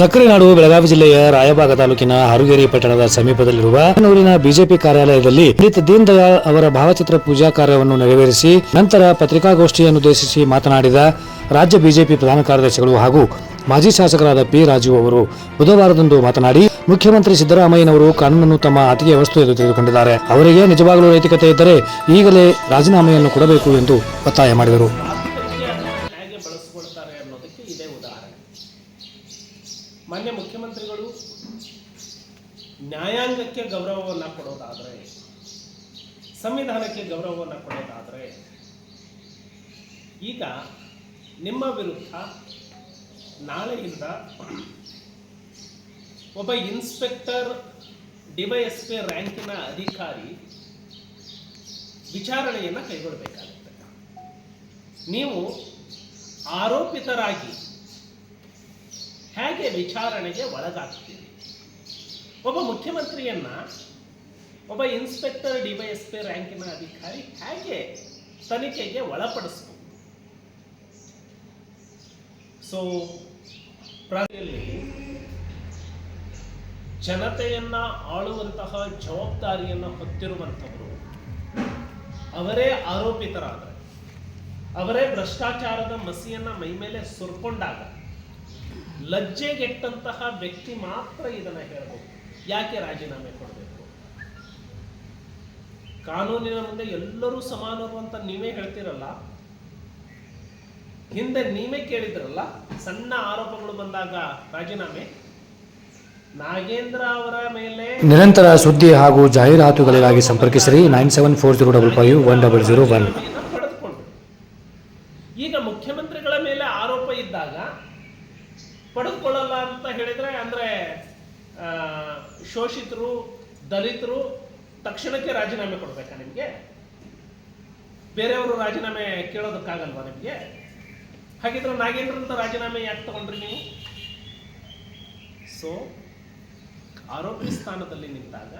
ಸಕ್ಕರೆ ನಾಡು ಬೆಳಗಾವಿ ಜಿಲ್ಲೆಯ ರಾಯಬಾಗ ತಾಲೂಕಿನ ಹರುಗೇರಿ ಪಟ್ಟಣದ ಸಮೀಪದಲ್ಲಿರುವ ಬೆಂಗಳೂರಿನ ಬಿಜೆಪಿ ಕಾರ್ಯಾಲಯದಲ್ಲಿ ಪಂಡಿತ್ ದೀನ್ ದಯಾಳ್ ಅವರ ಭಾವಚಿತ್ರ ಪೂಜಾ ಕಾರ್ಯವನ್ನು ನೆರವೇರಿಸಿ ನಂತರ ಪತ್ರಿಕಾಗೋಷ್ಠಿಯನ್ನುದ್ದೇಶಿಸಿ ಮಾತನಾಡಿದ ರಾಜ್ಯ ಬಿಜೆಪಿ ಪ್ರಧಾನ ಕಾರ್ಯದರ್ಶಿಗಳು ಹಾಗೂ ಮಾಜಿ ಶಾಸಕರಾದ ಪಿ ರಾಜು ಅವರು ಬುಧವಾರದಂದು ಮಾತನಾಡಿ, ಮುಖ್ಯಮಂತ್ರಿ ಸಿದ್ದರಾಮಯ್ಯನವರು ಕಾನೂನನ್ನು ತಮ್ಮ ಅತಿಗೆ ವಸ್ತು ಎಂದು ತಿಳಿದುಕೊಂಡಿದ್ದಾರೆ ಅವರಿಗೆ ನಿಜವಾಗಲೂ ನೈತಿಕತೆ ಇದ್ದರೆ ಈಗಲೇ ರಾಜೀನಾಮೆಯನ್ನು ಕೊಡಬೇಕು ಎಂದು ಒತ್ತಾಯ ಮಾಡಿದರು. ಮಾನ್ಯ ಮುಖ್ಯಮಂತ್ರಿಗಳು, ನ್ಯಾಯಾಂಗಕ್ಕೆ ಗೌರವವನ್ನು ಕೊಡೋದಾದರೆ, ಸಂವಿಧಾನಕ್ಕೆ ಗೌರವವನ್ನು ಕೊಡೋದಾದರೆ, ಈಗ ನಿಮ್ಮ ವಿರುದ್ಧ ನಾಳೆಯಿಂದ ಒಬ್ಬ ಇನ್ಸ್ಪೆಕ್ಟರ್ ಡಿವೈಎಸ್ಪಿ ರ್ಯಾಂಕಿನ ಅಧಿಕಾರಿ ವಿಚಾರಣೆಯನ್ನು ಕೈಗೊಳ್ಳಬೇಕಾಗುತ್ತೆ ನೀವು ಆರೋಪಿತರಾಗಿ ಹೇಗೆ ವಿಚಾರಣೆಗೆ ಒಳಗಾಗ್ತೀರಿ? ಒಬ್ಬ ಮುಖ್ಯಮಂತ್ರಿಯನ್ನ ಒಬ್ಬ ಇನ್ಸ್ಪೆಕ್ಟರ್ ಡಿವೈಎಸ್ಪಿ ರ್ಯಾಂಕಿನ ಅಧಿಕಾರಿ ಹೇಗೆ ತನಿಖೆಗೆ ಒಳಪಡಿಸಬಹುದು ಸೊ ಜನತೆಯನ್ನ ಆಳುವಂತಹ ಜವಾಬ್ದಾರಿಯನ್ನು ಹೊತ್ತಿರುವಂಥವರು ಅವರೇ ಆರೋಪಿತರಾದರೆ, ಅವರೇ ಭ್ರಷ್ಟಾಚಾರದ ಮಸಿಯನ್ನ ಮೈ ಮೇಲೆ ಸುರ್ಕೊಂಡಾಗ ಲಜ್ಜೆಗೆಟ್ಟಂತಹ ವ್ಯಕ್ತಿ ಮಾತ್ರ ಇದನ್ನ ಹೇಳಬಹುದು ಯಾಕೆ ರಾಜೀನಾಮೆ ಕೊಡಬೇಕು? ಕಾನೂನಿನ ಮುಂದೆ ಎಲ್ಲರೂ ಸಮಾನರು ಅಂತ ನೀವೇ ಹೇಳ್ತಿರಲ್ಲ? ಹಿಂದೆ ನೀವೇ ಕೇಳಿದ್ರಲ್ಲ ಸಣ್ಣ ಆರೋಪಗಳು ಬಂದಾಗ ರಾಜೀನಾಮೆ? ನಾಗೇಂದ್ರ ಅವರ ಮೇಲೆ ನಿರಂತರ ಸುದ್ದಿ ಹಾಗೂ ಜಾಹೀರಾತುಗಳಿಗಾಗಿ ಸಂಪರ್ಕಿಸಿರಿ nine seven four zero double five one double zero one. ಪಡೆದುಕೊಂಡ್ರು ಈಗ ಮುಖ್ಯಮಂತ್ರಿಗಳ ಮೇಲೆ ಆರೋಪ ಇದ್ದಾಗ ಪಡೆದುಕೊಳ್ಳಲ್ಲ ಅಂತ ಹೇಳಿದ್ರೆ, ಅಂದ್ರೆ ಶೋಷಿತರು, ದಲಿತರು ತಕ್ಷಣಕ್ಕೆ ರಾಜೀನಾಮೆ ಕೊಡಬೇಕಾ ನಿಮಗೆ? ಬೇರೆಯವರು ರಾಜೀನಾಮೆ ಕೇಳೋದಕ್ಕಾಗಲ್ವಾ ನಿಮಗೆ? ಹಾಗಿದ್ರೆ ನಾಗೇಂದ್ರಂತ ರಾಜೀನಾಮೆ ಯಾಕೆ ತಗೊಂಡ್ರಿ ನೀವು? ಸೊ ಆರೋಪಿ ಸ್ಥಾನದಲ್ಲಿ ನಿಂತಾಗ